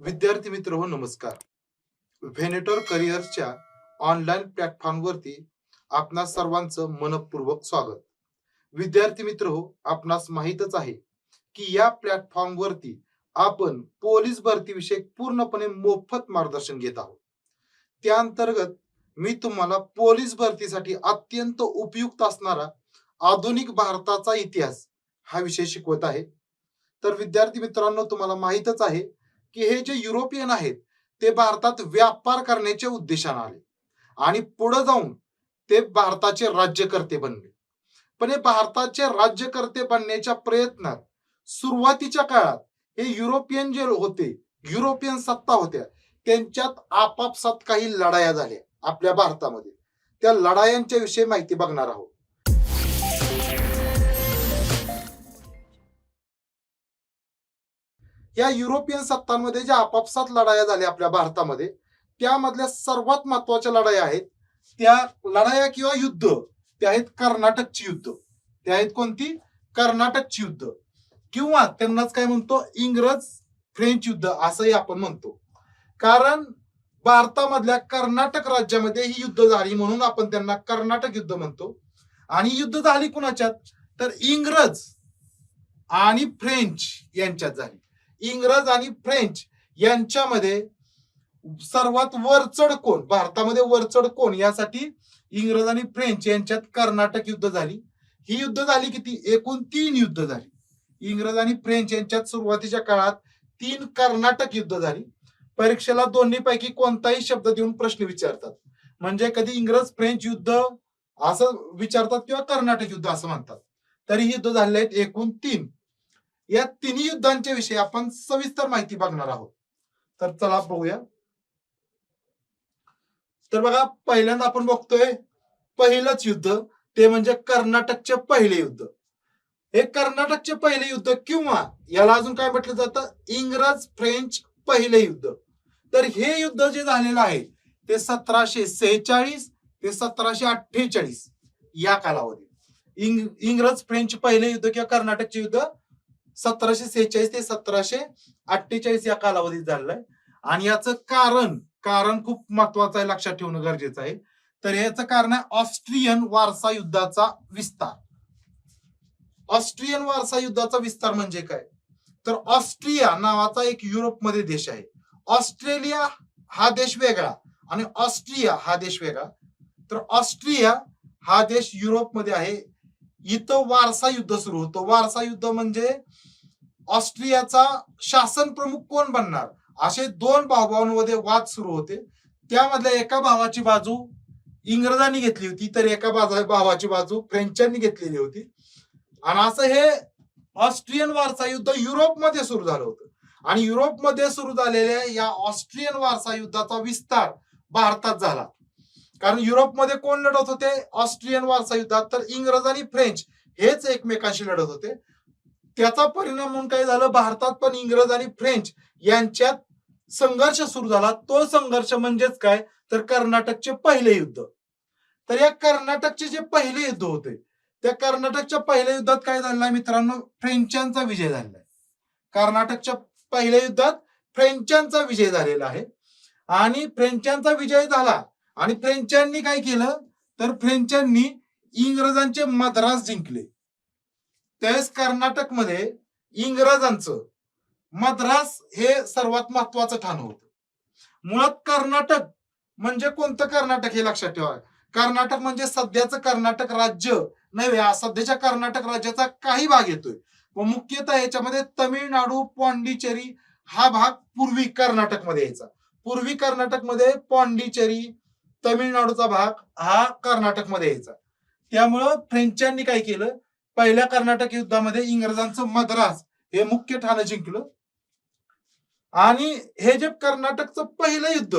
विद्यार्थी मित्र हो नमस्कार. व्हेनेटॉर करिअरच्या ऑनलाईन प्लॅटफॉर्मवरती आपणा सर्वांचं मनपूर्वक स्वागत. विद्यार्थी मित्र हो आपणास माहीतच आहे की या प्लॅटफॉर्मवरती आपण पोलीस भरतीविषयी पूर्णपणे मोफत मार्गदर्शन घेत आहोत. त्या अंतर्गत मी तुम्हाला पोलीस भरतीसाठी अत्यंत उपयुक्त असणारा आधुनिक भारताचा इतिहास हा विषय शिकवत आहे. तर विद्यार्थी मित्रांनो तुम्हाला माहीतच आहे की हे जे युरोपियन आहेत ते भारतात व्यापार करण्याच्या उद्देशाने आले. आणि पुढे जाऊन ते भारताचे राज्यकर्ते बनले. पण हे भारताचे राज्यकर्ते बनण्याच्या प्रयत्नात सुरुवातीच्या काळात हे युरोपियन जे होते युरोपियन सत्ता होत्या त्यांच्यात आपापसात काही लढाया झाल्या आपल्या भारतामध्ये. त्या लढायांच्या विषयी माहिती बघणार आहोत. या युरोपियन सत्तांमध्ये ज्या आपापसात लढाया झाल्या आपल्या भारतामध्ये त्यामधल्या सर्वात महत्त्वाच्या लढाया आहेत त्या लढाया किंवा युद्ध त्या आहेत कर्नाटकची युद्ध. त्या आहेत कोणती? कर्नाटकची युद्ध. किंवा त्यांनाच काय म्हणतो? इंग्रज फ्रेंच युद्ध असंही आपण म्हणतो. कारण भारतामधल्या कर्नाटक राज्यामध्ये ही युद्ध झाली म्हणून आपण त्यांना कर्नाटक युद्ध म्हणतो. आणि युद्ध झाली कुणाच्यात? तर इंग्रज आणि फ्रेंच यांच्यात झाली. इंग्रज आणि फ्रेंच यांच्यामध्ये सर्वात वरचढ कोण? भारतामध्ये वरचढ कोण? यासाठी इंग्रज आणि फ्रेंच यांच्यात कर्नाटक युद्ध झाली. ही युद्ध झाली किती? एकूण तीन युद्ध झाली. इंग्रज आणि फ्रेंच यांच्यात सुरुवातीच्या काळात तीन कर्नाटक युद्ध झाली. परीक्षेला दोन्ही पैकी कोणताही शब्द देऊन प्रश्न विचारतात. म्हणजे कधी इंग्रज फ्रेंच युद्ध असं विचारतात किंवा कर्नाटक युद्ध असं म्हणतात. तरी युद्ध झालेले आहेत एकूण तीन. या तिन्ही युद्धांच्या विषयी आपण सविस्तर माहिती बघणार आहोत. तर चला बघूया. तर बघा पहिल्यांदा आपण बघतोय पहिलंच युद्ध ते म्हणजे कर्नाटकचे पहिले युद्ध. हे कर्नाटकचे पहिले युद्ध किंवा याला अजून काय म्हटलं जातं? इंग्रज फ्रेंच पहिले युद्ध. तर हे युद्ध जे झालेलं आहे ते सतराशे सेहेचाळीस ते सतराशे अठ्ठेचाळीस या कालावधीत. इंग इंग्रज फ्रेंच पहिले युद्ध किंवा कर्नाटकचे युद्ध सतराशे सेहेचाळीस ते सतराशे अठ्ठेचाळीस या कालावधीत झालेला आहे आणि याचं कारण कारण खूप महत्वाचं आहे लक्षात ठेवणं गरजेचं आहे. तर याचं कारण आहे ऑस्ट्रियन वारसा युद्धाचा विस्तार. ऑस्ट्रियन वारसा युद्धाचा विस्तार म्हणजे काय? तर ऑस्ट्रिया नावाचा एक युरोपमध्ये देश आहे. ऑस्ट्रेलिया हा देश वेगळा आणि ऑस्ट्रिया हा देश वेगळा. तर ऑस्ट्रिया हा देश युरोपमध्ये आहे. इथं वारसा युद्ध सुरू होतं. वारसा युद्ध म्हणजे ऑस्ट्रियाचा शासन प्रमुख कोण बनणार? असे दोन भाऊभावांमध्ये वाद सुरू होते. त्यामधल्या एका भावाची बाजू इंग्रजांनी घेतली होती तर एका बाजा भावाची बाजू फ्रेंचांनी घेतलेली होती. आणि असं हे ऑस्ट्रियन वारसा युद्ध युरोपमध्ये सुरू झालं होतं. आणि युरोपमध्ये सुरू झालेल्या या ऑस्ट्रियन वारसा युद्धाचा विस्तार भारतात झाला. कारण युरोपमध्ये कोण लढत होते? ऑस्ट्रियन वारसा युद्धात. तर इंग्रज आणि फ्रेंच हेच एकमेकांशी लढत होते. त्याचा परिणाम म्हणून काय झालं? भारतात पण इंग्रज आणि फ्रेंच यांच्यात संघर्ष सुरू झाला. तो संघर्ष म्हणजेच काय? तर कर्नाटकचे पहिले युद्ध. तर या कर्नाटकचे जे पहिले युद्ध होते त्या कर्नाटकच्या पहिल्या युद्धात काय झालंय मित्रांनो? फ्रेंचांचा विजय झालेला आहे. कर्नाटकच्या पहिल्या युद्धात फ्रेंचांचा विजय झालेला आहे. आणि फ्रेंचांचा विजय झाला आणि फ्रेंचांनी काय केलं? तर फ्रेंचांनी इंग्रजांचे मद्रास जिंकले. त्यावेळेस कर्नाटकमध्ये इंग्रजांचं मद्रास हे सर्वात महत्वाचं ठाण होत. मुळात कर्नाटक म्हणजे कोणतं कर्नाटक हे लक्षात ठेवा. कर्नाटक म्हणजे सध्याचं कर्नाटक राज्य नव्हे सध्याच्या कर्नाटक राज्याचा काही भाग येतोय. व मुख्यतः याच्यामध्ये तमिळनाडू पॉंडिचेरी हा भाग पूर्वी कर्नाटकमध्ये यायचा. पूर्वी कर्नाटकमध्ये पॉंडिचेरी तमिळनाडूचा भाग हा कर्नाटकमध्ये यायचा. त्यामुळं फ्रेंचांनी काय केलं? पहिल्या कर्नाटक युद्धामध्ये इंग्रजांचं मद्रास हे मुख्य ठाणं जिंकलं. आणि हे जे कर्नाटकचं पहिलं युद्ध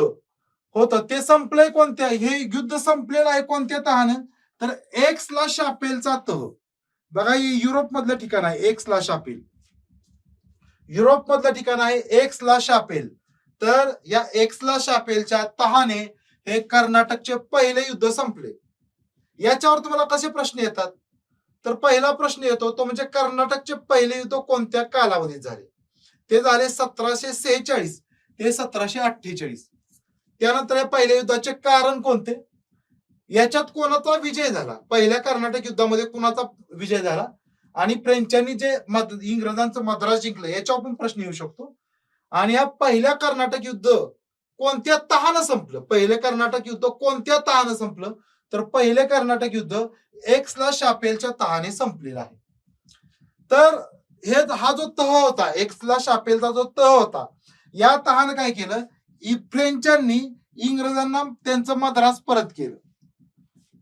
होतं ते संपलंय कोणत्या? हे युद्ध संपलेलं आहे कोणत्या तहानं? तर एक्स ला शापेलचा तह. बघा हे युरोप मधलं ठिकाण आहे एक्स ला शापेल. युरोप मधलं ठिकाण आहे एक्स ला शापेल. तर या एक्स ला शापेलच्या तहाने हे कर्नाटकचे पहिले युद्ध संपले. याच्यावर तुम्हाला कसे प्रश्न येतात? तर पहिला प्रश्न येतो तो म्हणजे कर्नाटकचे पहिले युद्ध कोणत्या कालावधीत झाले? ते झाले सतराशे सेहेचाळीस ते सतराशे अठ्ठेचाळीस. त्यानंतर या पहिल्या युद्धाचे कारण कोणते? याच्यात कोणाचा विजय झाला? पहिल्या कर्नाटक युद्धामध्ये कोणाचा विजय झाला? आणि फ्रेंचांनी जे मद- इंग्रजांचं मद्रास जिंकलं याच्यावर पण प्रश्न येऊ शकतो. आणि या पहिल्या कर्नाटक युद्ध कोणत्या तहानं संपलं? पहिले कर्नाटक युद्ध कोणत्या तहानं संपलं? तर पहिले कर्नाटक युद्ध एक्स ला शापेलच्या तहाने संपलेलं आहे. तर हे हा जो तह होता एक्सला शापेलचा जो तह होता या तहानं काय केलं? इ- फ्रेंचांनी इंग्रजांना त्यांचं मद्रास परत केलं.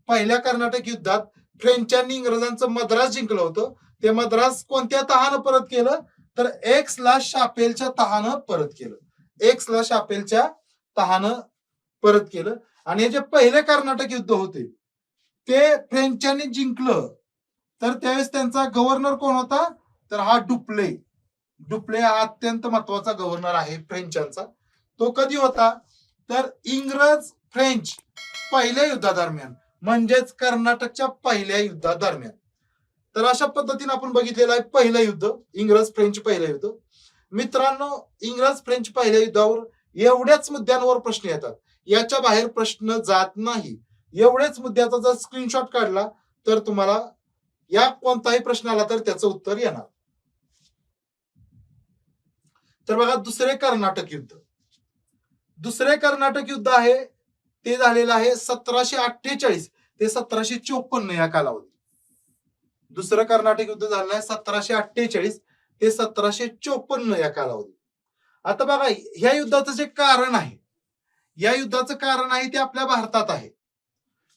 पहिल्या कर्नाटक युद्धात फ्रेंचांनी इंग्रजांचं मद्रास जिंकलं होतं. ते मद्रास कोणत्या तहानं परत केलं? तर एक्स ला शापेलच्या तहानं परत केलं. एक्स ला शापेलच्या तहानं परत केलं. आणि हे जे पहिले कर्नाटक युद्ध होते ते फ्रेंचांनी जिंकलं. तर त्यावेळेस त्यांचा गव्हर्नर कोण होता? तर हा डुप्ले. डुप्ले हा अत्यंत महत्त्वाचा गव्हर्नर आहे फ्रेंचांचा. तो कधी होता? तर इंग्रज फ्रेंच पहिल्या युद्धादरम्यान म्हणजेच कर्नाटकच्या पहिल्या युद्धादरम्यान. तर अशा पद्धतीने आपण बघितलेलं आहे पहिलं युद्ध इंग्रज फ्रेंच पहिलं युद्ध. मित्रांनो इंग्रज फ्रेंच पहिल्या युद्धावर एवढ्याच मुद्द्यांवर प्रश्न येतात. याच्या बाहेर प्रश्न जात नाही. एवढ्याच मुद्द्याचा जर स्क्रीनशॉट काढला तर तुम्हाला या कोणताही प्रश्न आला तर त्याचं उत्तर येणार. तर बघा दुसरे कर्नाटक युद्ध. दुसरे कर्नाटक युद्ध आहे ते झालेलं आहे सतराशे अठ्ठेचाळीस ते सतराशे चोपन्न या कालावधी दुसरं कर्नाटक युद्ध झालेलं आहे सतराशे अठ्ठेचाळीस ते सतराशे चोपन्न या कालावधी आता बघा ह्या युद्धाचं जे कारण आहे या युद्धाचं कारण आहे ते आपल्या भारतात आहे.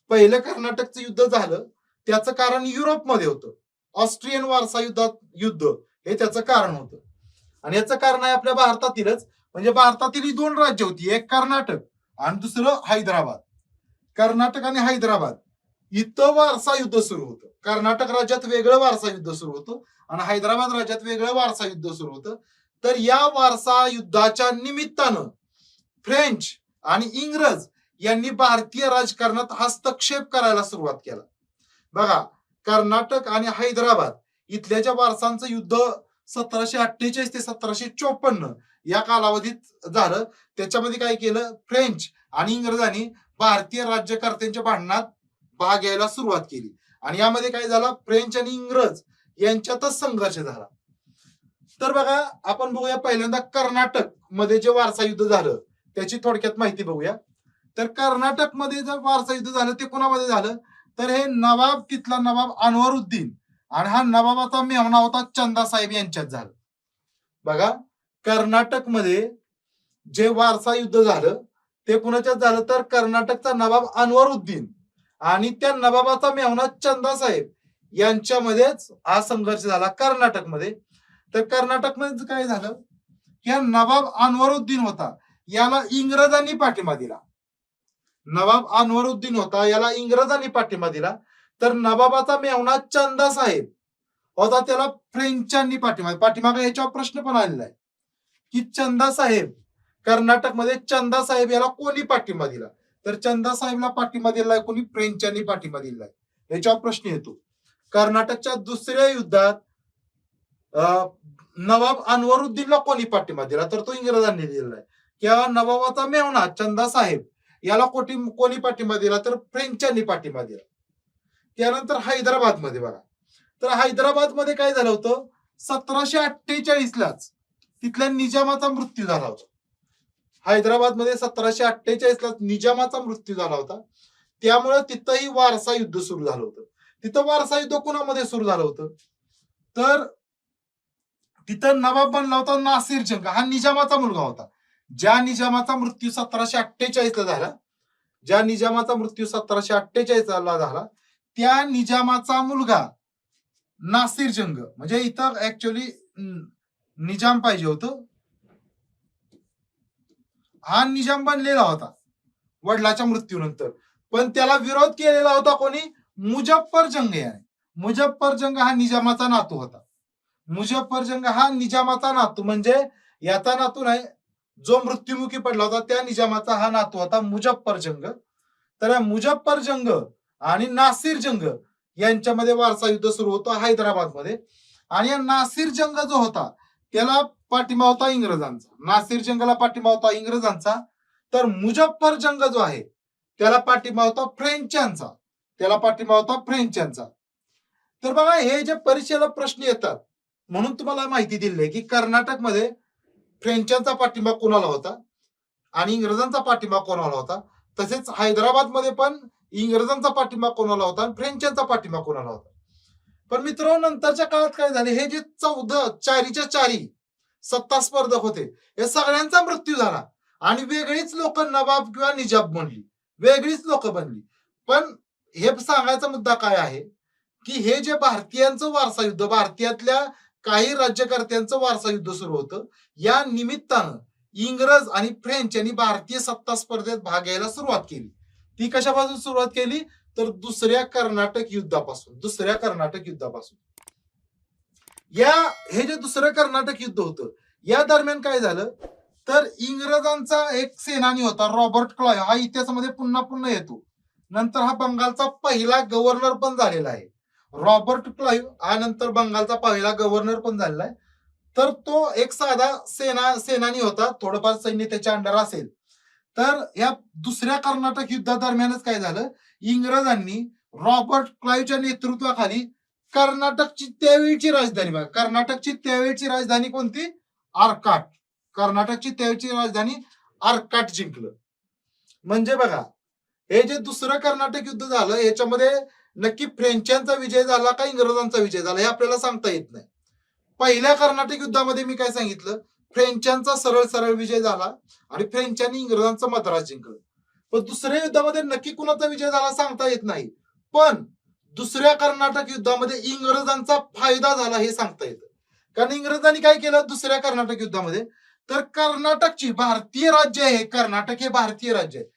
पहिलं कर्नाटकचं युद्ध झालं त्याचं कारण युरोपमध्ये होतं. ऑस्ट्रियन वारसा युद्धात युद्ध हे त्याचं कारण होतं. आणि याचं कारण आहे आपल्या भारतातीलच म्हणजे भारतातील ही दोन राज्य होती एक कर्नाटक आणि दुसरं हैदराबाद. कर्नाटक आणि हैदराबाद. इथं वारसा युद्ध सुरू होतं. कर्नाटक राज्यात वेगळं वारसा युद्ध सुरू होतं आणि हैदराबाद राज्यात वेगळं वारसा युद्ध सुरू होतं. तर या वारसा युद्धाच्या निमित्तानं फ्रेंच आणि इंग्रज यांनी भारतीय राजकारणात हस्तक्षेप करायला सुरुवात केला. बघा कर्नाटक आणि हैदराबाद इथल्या ज्या वारसांचं युद्ध सतराशे अठ्ठेचाळीस ते सतराशे चोपन्न या कालावधीत झालं. त्याच्यामध्ये काय केलं? फ्रेंच आणि इंग्रजांनी भारतीय राज्यकर्त्यांच्या भांडणात भाग घ्यायला सुरुवात केली. आणि यामध्ये काय झालं? फ्रेंच आणि इंग्रज यांच्यातच संघर्ष झाला. तर बघा आपण बघूया पहिल्यांदा कर्नाटकमध्ये जे वारसा युद्ध झालं त्याची थोडक्यात माहिती बघूया. तर कर्नाटकमध्ये जर वारसा युद्ध झालं ते कोणामध्ये झालं? तर हे नवाब तिथला नवाब अनवरुद्दीन आणि हा नवाबाचा मेहना होता चंदा साहेब यांच्यात झालं. बघा कर्नाटकमध्ये जे वारसा युद्ध झालं ते कुणाच्यात झालं? तर कर्नाटकचा नवाब अनवरुद्दीन आणि त्या नवाबाचा मेहना चंदा साहेब यांच्यामध्येच हा संघर्ष झाला कर्नाटकमध्ये. तर कर्नाटकमध्ये काय झालं? की नवाब अनवरुद्दीन होता. याला इंग्रजांनी पाठिंबा दिला. नवाब अनवरुद्दीन होता याला इंग्रजांनी पाठिंबा दिला. तर नवाबाचा मेवणा चंदा साहेब होता त्याला फ्रेंचांनी पाठिंबा पाठिंबा याच्यावर प्रश्न पण आलेला आहे. की चंदा साहेब कर्नाटकमध्ये चंदा साहेब याला कोणी पाठिंबा दिला? तर चंदा साहेबला पाठिंबा दिलाय कोणी फ्रेंचांनी पाठिंबा दिलाय याच्यावर प्रश्न येतो. कर्नाटकच्या दुसऱ्या युद्धात नवाब अनवरुद्दीनला कोणी पाठिंबा दिला? तर तो इंग्रजांनी दिलाय किंवा नवाबाचा मेवना चंदा साहेब याला कोटी कोणी पाठिंबा दिला? तर फ्रेंचांनी पाठिंबा दिला. त्यानंतर हैदराबादमध्ये बघा. तर हैदराबादमध्ये काय झालं होतं? सतराशे अठ्ठेचाळीस लाच तिथल्या निजामाचा मृत्यू झाला होता. हैदराबादमध्ये सतराशे अठ्ठेचाळीस ला निजामाचा मृत्यू झाला होता. त्यामुळे तिथंही वारसा युद्ध सुरू झालं होतं. तिथं वारसा युद्ध कुणामध्ये सुरू झालं होतं? तर तिथं नवाब बनला होता नासिर जंग. हा निजामाचा मुलगा होता. ज्या निजामाचा मृत्यू सतराशे अठ्ठेचाळीस ला झाला ज्या निजामाचा मृत्यू सतराशे अठ्ठेचाळीस ला झाला त्या निजामाचा मुलगा नासिर जंग. म्हणजे इथं ऍक्च्युली निजाम पाहिजे होत. हा निजाम बनलेला होता वडिलाच्या मृत्यूनंतर. पण त्याला विरोध केलेला होता कोणी? मुजफ्फर जंग याने. मुजफ्फर जंग हा निजामाचा नातू होता. मुजफ्फर जंग हा निजामाचा नातू म्हणजे याचा नातू नाही जो मृत्युमुखी पडला होता त्या निजामाचा हा नातू होता मुजफ्फर जंग तर या मुजफ्फर जंग आणि नासिर जंग यांच्यामध्ये वारसा युद्ध सुरू होतो हैदराबादमध्ये आणि या नासिर जंग जो होता त्याला पाठिंबा होता इंग्रजांचा. नासिर जंगला पाठिंबा होता इंग्रजांचा. तर मुजफ्फर जंग जो आहे त्याला पाठिंबा होता फ्रेंच यांचा त्याला पाठिंबा होता फ्रेंच यांचा तर बघा हे जे परीक्षेला प्रश्न येतात म्हणून तुम्हाला माहिती दिली आहे की कर्नाटकमध्ये फ्रेंचांचा पाठिंबा कोणाला होता आणि इंग्रजांचा पाठिंबा कोणाला होता? तसेच हैदराबादमध्ये पण इंग्रजांचा पाठिंबा कोणाला होता आणि फ्रेंचांचा पाठिंबा कोणाला होता? पण मित्रांनो नंतरच्या काळात काय झाले? हे जे चौदा चारीच्या चारी सत्ता स्पर्धक होते या सगळ्यांचा मृत्यू झाला आणि वेगळीच लोक नवाब किंवा निजाब बनली. वेगळीच लोक बनली. पण हे सांगायचा मुद्दा काय आहे? की हे जे भारतीयांचं वारसा युद्ध भारतीयातल्या काही राज्यकर्त्यांचं वारसा युद्ध सुरू होतं. या निमित्तानं इंग्रज आणि फ्रेंच यांनी भारतीय सत्ता स्पर्धेत भाग घ्यायला सुरुवात केली. ती कशापासून सुरुवात केली? तर दुसऱ्या कर्नाटक युद्धापासून दुसऱ्या कर्नाटक युद्धापासून. या हे जे दुसरं कर्नाटक युद्ध होतं या दरम्यान काय झालं? तर इंग्रजांचा एक सेनानी होता रॉबर्ट क्लॉय हा इतिहासामध्ये पुन्हा पुन्हा येतो. नंतर हा बंगालचा पहिला गव्हर्नर पण झालेला आहे. रॉबर्ट क्लाइव्ह हा नंतर बंगालचा पहिला गव्हर्नर पण झालेला आहे तर तो एक साधा सेना सेनानी होता. थोडंफार सैन्य त्याच्या अंडर असेल. तर या दुसऱ्या कर्नाटक युद्धादरम्यानच काय झालं? इंग्रजांनी रॉबर्ट क्लाइव्हच्या नेतृत्वाखाली कर्नाटकची त्यावेळीची राजधानी बघा. कर्नाटकची त्यावेळची राजधानी कोणती? आर्काट. कर्नाटकची त्यावेळची राजधानी आर्काट जिंकलं. म्हणजे बघा हे जे दुसरं कर्नाटक युद्ध झालं याच्यामध्ये नक्की फ्रेंचांचा विजय झाला का इंग्रजांचा विजय झाला हे आपल्याला सांगता येत नाही. पहिल्या कर्नाटक युद्धामध्ये मी काय सांगितलं? फ्रेंचांचा सरळ सरळ विजय झाला आणि फ्रेंचांनी इंग्रजांचा मद्रास जिंकलं. पण दुसऱ्या युद्धामध्ये नक्की कुणाचा विजय झाला सांगता येत नाही. पण दुसऱ्या कर्नाटक युद्धामध्ये इंग्रजांचा फायदा झाला हे सांगता येतं. कारण इंग्रजांनी काय केलं दुसऱ्या कर्नाटक युद्धामध्ये? तर कर्नाटकची भारतीय राज्य आहे कर्नाटक हे भारतीय राज्य आहे.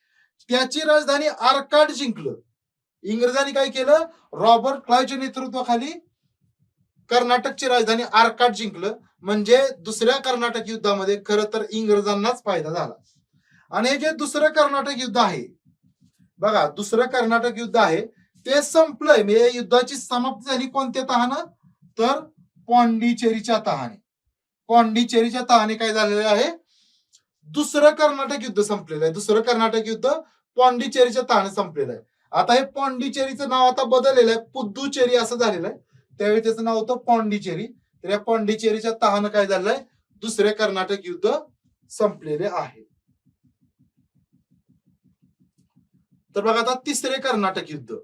त्याची राजधानी आरकाड जिंकलं. इंग्रजांनी काय केलं? रॉबर्ट क्लायच्या नेतृत्वाखाली कर्नाटकची राजधानी आरकाट जिंकलं. म्हणजे दुसऱ्या कर्नाटक युद्धामध्ये खर तर इंग्रजांनाच फायदा झाला. आणि हे जे दुसरं कर्नाटक युद्ध आहे बघा दुसरं कर्नाटक युद्ध आहे ते संपलंय. म्हणजे युद्धाची समाप्ती झाली कोणत्या तहानं? तर पॉंडिचेरीच्या तहाने. पॉंडिचेरीच्या तहाने काय झालेलं आहे? दुसरं कर्नाटक युद्ध संपलेलं आहे. दुसरं कर्नाटक युद्ध पॉंडिचेरीच्या तहाने संपलेलं आहे. आता हे पॉंडिचेरीचं नाव आता बदललेलं आहे. पुद्दुचेरी असं झालेलं आहे. त्यावेळी त्याचं नाव होतं पॉंडिचेरी तर या पॉंडिचेरीच्या तहानं काय झालंय दुसरे कर्नाटक युद्ध संपलेले आहे. तर बघा आता तिसरे कर्नाटक युद्ध.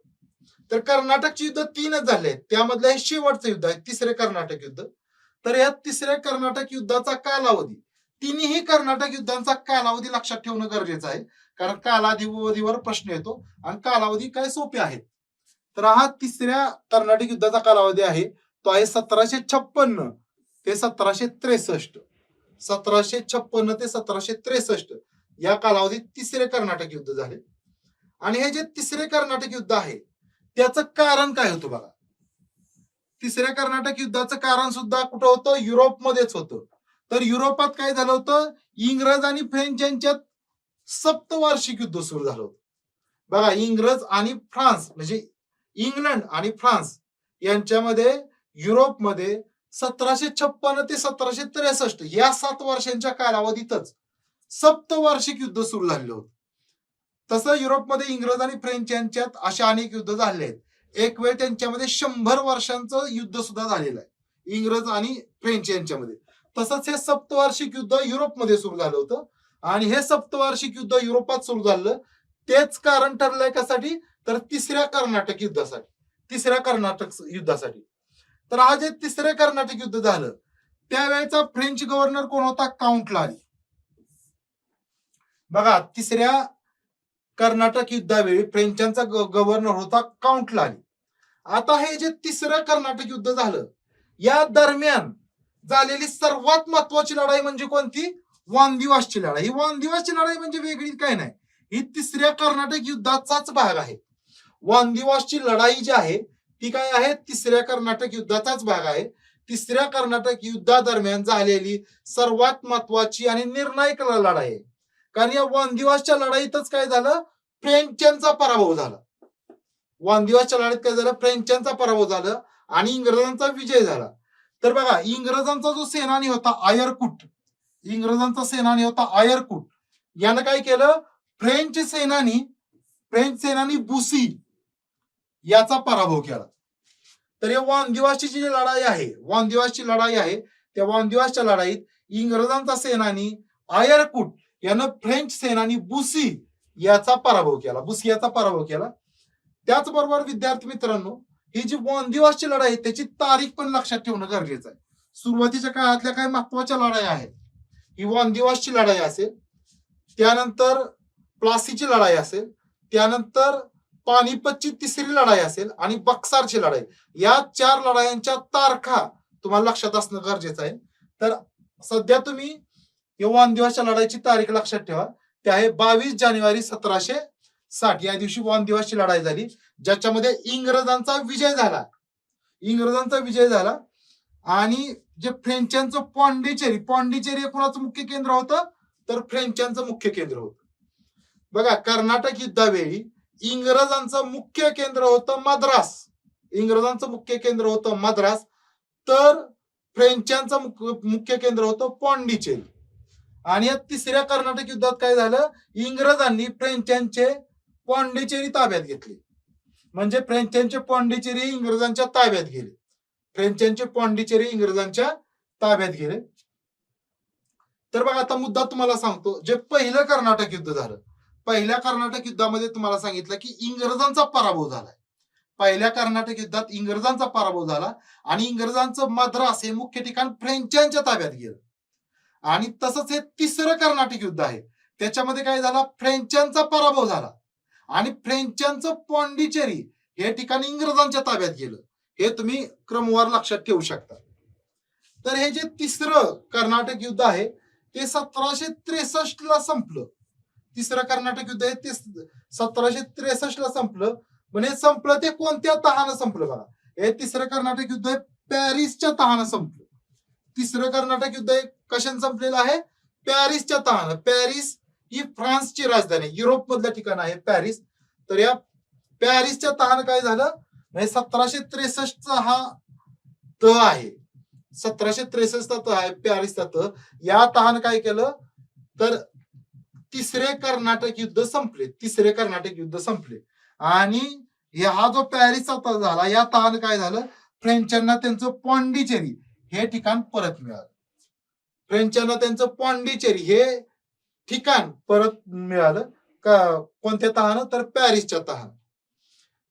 तर कर्नाटकचे युद्ध तीनच झाले त्यामधलं हे शेवटचं युद्ध आहे तिसरे कर्नाटक युद्ध. तर या तिसऱ्या कर्नाटक युद्धाचा कालावधी. तिन्ही कर्नाटक युद्धांचा कालावधी लक्षात ठेवणं गरजेचं आहे. कारण कालावधीवर प्रश्न येतो आणि कालावधी काय सोपे आहेत? तर हा तिसऱ्या कर्नाटक युद्धाचा कालावधी आहे. तो आहे सतराशे छप्पन्न ते सतराशे त्रेसष्ट. सतराशे छप्पन्न ते सतराशे त्रेसष्ट या कालावधीत तिसरे कर्नाटक युद्ध झाले. आणि हे जे तिसरे कर्नाटक युद्ध आहे त्याचं कारण काय होतं बघा? तिसऱ्या कर्नाटक युद्धाचं कारण सुद्धा कुठं होतं? युरोपमध्येच होतं. तर युरोपात काय झालं होतं? इंग्रज आणि फ्रेंच यांच्यात सप्तवार्षिक युद्ध सुरू झालं होतं. बघा इंग्रज आणि फ्रान्स म्हणजे इंग्लंड आणि फ्रान्स यांच्यामध्ये युरोपमध्ये सतराशे छप्पन्न ते सतराशे त्रेसष्ट या सात वर्षांच्या कालावधीतच सप्तवार्षिक युद्ध सुरू झालेलं होतं. तसं युरोपमध्ये इंग्रज आणि फ्रेंच यांच्यात अशा अनेक युद्ध झाले आहेत. एक वेळ त्यांच्यामध्ये शंभर वर्षांचं युद्ध सुद्धा झालेलं आहे. इंग्रज आणि फ्रेंच यांच्यामध्ये. तसंच हे सप्तवार्षिक युद्ध युरोपमध्ये सुरू झालं होतं. आणि हे सप्तवार्षिक युद्ध युरोपात सुरू झालं. तेच कारण ठरलंय कसाठी तर तिसऱ्या कर्नाटक युद्धासाठी. तिसऱ्या कर्नाटक युद्धासाठी. तर हा जे तिसरे कर्नाटक युद्ध झालं. त्यावेळेचा फ्रेंच गव्हर्नर कोण होता? काउंट लारी बघा तिसऱ्या कर्नाटक युद्धावेळी फ्रेंचांचा गव्हर्नर होता काउंट लारी आता हे जे तिसरं कर्नाटक युद्ध झालं या दरम्यान झालेली सर्वात महत्वाची लढाई म्हणजे कोणती? वांदिवासची लढाई. ही वांदिवासची लढाई म्हणजे वेगळी काय नाही. ही तिसऱ्या कर्नाटक युद्धाचाच भाग आहे. वांदिवासची लढाई जी आहे ती काय आहे? तिसऱ्या कर्नाटक युद्धाचाच भाग आहे. तिसऱ्या कर्नाटक युद्धादरम्यान झालेली सर्वात महत्वाची आणि निर्णायक लढाई आहे. कारण या वांदिवासच्या लढाईतच काय झालं? फ्रेंचांचा पराभव झाला. वांदिवासच्या लढाईत काय झालं? फ्रेंचांचा पराभव झाला आणि इंग्रजांचा विजय झाला. तर बघा इंग्रजांचा जो सेनानी होता आयरकुट इंग्रजांचा सेनानी होता आयरकुट. यानं काय केलं? फ्रेंच सेनानी फ्रेंच सेनानी बुसी याचा पराभव केला. तर या वांदिवासची जी लढाई आहे वांदिवासची लढाई आहे त्या वांदिवासच्या लढाईत इंग्रजांचा सेनानी आयरकुट यानं फ्रेंच सेनानी बुसी याचा पराभव केला. बुसी याचा पराभव केला. त्याचबरोबर विद्यार्थी मित्रांनो ही जी वांदिवासची लढाई आहे त्याची तारीख पण लक्षात ठेवणं गरजेचं आहे. सुरुवातीच्या काळातल्या काही महत्त्वाच्या लढाई आहेत. ही वांदिवासची लढाई असेल त्यानंतर प्लासीची लढाई असेल त्यानंतर पानिपतची तिसरी लढाई असेल आणि बक्सारची लढाई. या चार लढायांच्या तारखा तुम्हाला लक्षात असणं गरजेचं आहे. तर सध्या तुम्ही या वानदिवसच्या लढाईची तारीख लक्षात ठेवा. ते आहे बावीस जानेवारी सतराशे साठ. या दिवशी वानदिवसची लढाई झाली. ज्याच्यामध्ये इंग्रजांचा विजय झाला. इंग्रजांचा विजय झाला. आणि जे फ्रेंचांचं पॉंडिचेरी पॉंडिचेरी हे कोणाचं मुख्य केंद्र होतं? तर फ्रेंचांचं मुख्य केंद्र होतं. बघा कर्नाटक युद्धावेळी इंग्रजांचं मुख्य केंद्र होतं मद्रास. इंग्रजांचं मुख्य केंद्र होतं मद्रास. तर फ्रेंचांचं मुख्य केंद्र होतं पॉंडिचेरी. आणि या तिसऱ्या कर्नाटक युद्धात काय झालं? इंग्रजांनी फ्रेंचांचे पॉंडिचेरी ताब्यात घेतली. म्हणजे फ्रेंचांचे पॉंडिचेरी इंग्रजांच्या ताब्यात गेले. फ्रेंचांचे पॉंडिचेरी इंग्रजांच्या ताब्यात गेले. तर बघा आता मुद्दा तुम्हाला सांगतो. जे पहिलं कर्नाटक युद्ध झालं पहिल्या कर्नाटक युद्धामध्ये तुम्हाला सांगितलं की इंग्रजांचा पराभव झालाय. पहिल्या कर्नाटक युद्धात इंग्रजांचा पराभव झाला आणि इंग्रजांचं मद्रास हे मुख्य ठिकाण फ्रेंचांच्या ताब्यात गेलं. आणि तसंच हे तिसरं कर्नाटक युद्ध आहे. त्याच्यामध्ये काय झाला? फ्रेंचांचा पराभव झाला. आणि फ्रेंचांचं पॉंडिचेरी हे ठिकाण इंग्रजांच्या ताब्यात गेलं. हे तुम्ही क्रमवार लक्षात ठेवू शकता. तर हे जे तिसरं कर्नाटक युद्ध आहे ते सतराशे त्रेसष्ट ला संपलं. तिसरं कर्नाटक युद्ध आहे ते सतराशे त्रेसष्ट ला संपलं. पण हे संपलं ते कोणत्या तहानं संपलं बघा? हे तिसरं कर्नाटक युद्ध आहे पॅरिसच्या तहानं संपलं. तिसरं कर्नाटक युद्ध आहे कशाने संपलेलं आहे? पॅरिसच्या तहानं. पॅरिस ही फ्रान्सची राजधानी युरोप मधलं ठिकाण आहे पॅरिस. तर या पॅरिसच्या तहान काय झालं? म्हणजे सतराशे त्रेसष्टचा हा त आहे. सतराशे त्रेसष्टचा त आहे पॅरिसचा त या तहान काय केलं? तर तिसरे कर्नाटक युद्ध संपले. तिसरे कर्नाटक युद्ध संपले. आणि हा जो पॅरिसचा तह झाला या तहान काय झालं? फ्रेंचांना त्यांचं पॉंडिचेरी हे ठिकाण परत मिळालं. फ्रेंचांना त्यांचं पॉंडिचेरी हे ठिकाण परत मिळालं. का कोणत्या तहानं? तर पॅरिसच्या तहान.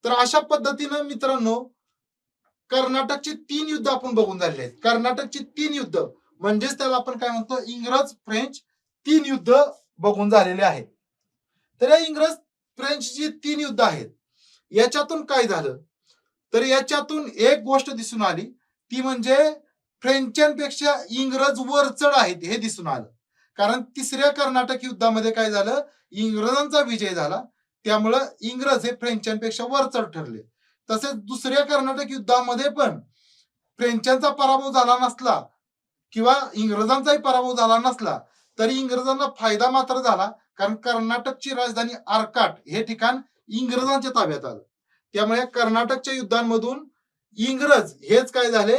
तर अशा पद्धतीनं मित्रांनो कर्नाटकची तीन युद्ध आपण बघून झालेले आहेत. कर्नाटकची तीन युद्ध म्हणजेच त्याला आपण काय म्हणतो? इंग्रज फ्रेंच तीन युद्ध बघून झालेले आहेत. तर या इंग्रज फ्रेंच जी तीन युद्ध आहेत याच्यातून काय झालं? तर याच्यातून एक गोष्ट दिसून आली. ती म्हणजे फ्रेंचांपेक्षा इंग्रज वरचढ आहेत हे दिसून आलं. कारण तिसऱ्या कर्नाटक युद्धामध्ये काय झालं? इंग्रजांचा विजय झाला. त्यामुळं इंग्रज हे फ्रेंचांपेक्षा वरचढ ठरले. तसेच दुसऱ्या कर्नाटक युद्धामध्ये पण फ्रेंचांचा पराभव झाला नसला किंवा इंग्रजांचाही पराभव झाला नसला तरी इंग्रजांना फायदा मात्र झाला. कारण कर्नाटकची राजधानी आरकाट हे ठिकाण इंग्रजांच्या ताब्यात आलं. त्यामुळे कर्नाटकच्या युद्धांमधून इंग्रज हेच काय झाले?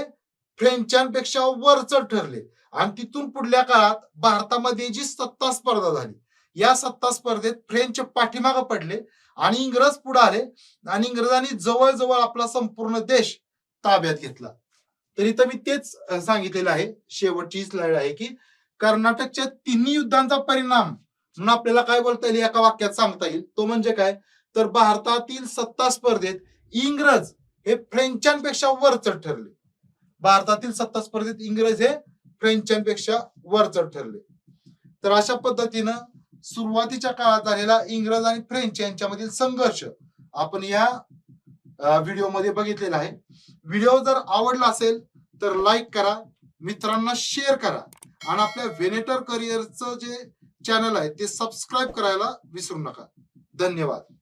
फ्रेंचांपेक्षा वरचढ ठरले. आणि तिथून पुढल्या काळात भारतामध्ये जी सत्ता स्पर्धा झाली या सत्ता स्पर्धेत फ्रेंच पाठीमागं पडले आणि इंग्रज पुढे आले आणि इंग्रजांनी जवळजवळ आपला संपूर्ण देश ताब्यात घेतला. तर इथं मी तेच सांगितलेलं आहे. शेवटची स्लाइड आहे की कर्नाटकच्या तिन्ही युद्धांचा परिणाम म्हणून आपल्याला काय बोलता येईल? एका वाक्यात सांगता येईल. तो म्हणजे काय? तर भारतातील सत्ता स्पर्धेत इंग्रज हे फ्रेंचांपेक्षा वरचढ ठरले. भारतातील सत्ता स्पर्धेत इंग्रज हे फ्रेंचांपेक्षा वरचढ ठरले. तर अशा पद्धतीनं सुरुवातीच्या काळात झालेला इंग्रज आणि फ्रेंच यांच्यामधील संघर्ष आपण या व्हिडिओमध्ये बघितलेला आहे. व्हिडिओ जर आवडला असेल तर लाईक करा मित्रांना शेअर करा आणि आपल्या व्हेनेटर करिअरचं जे चॅनल आहे ते सबस्क्राईब करायला विसरू नका. धन्यवाद.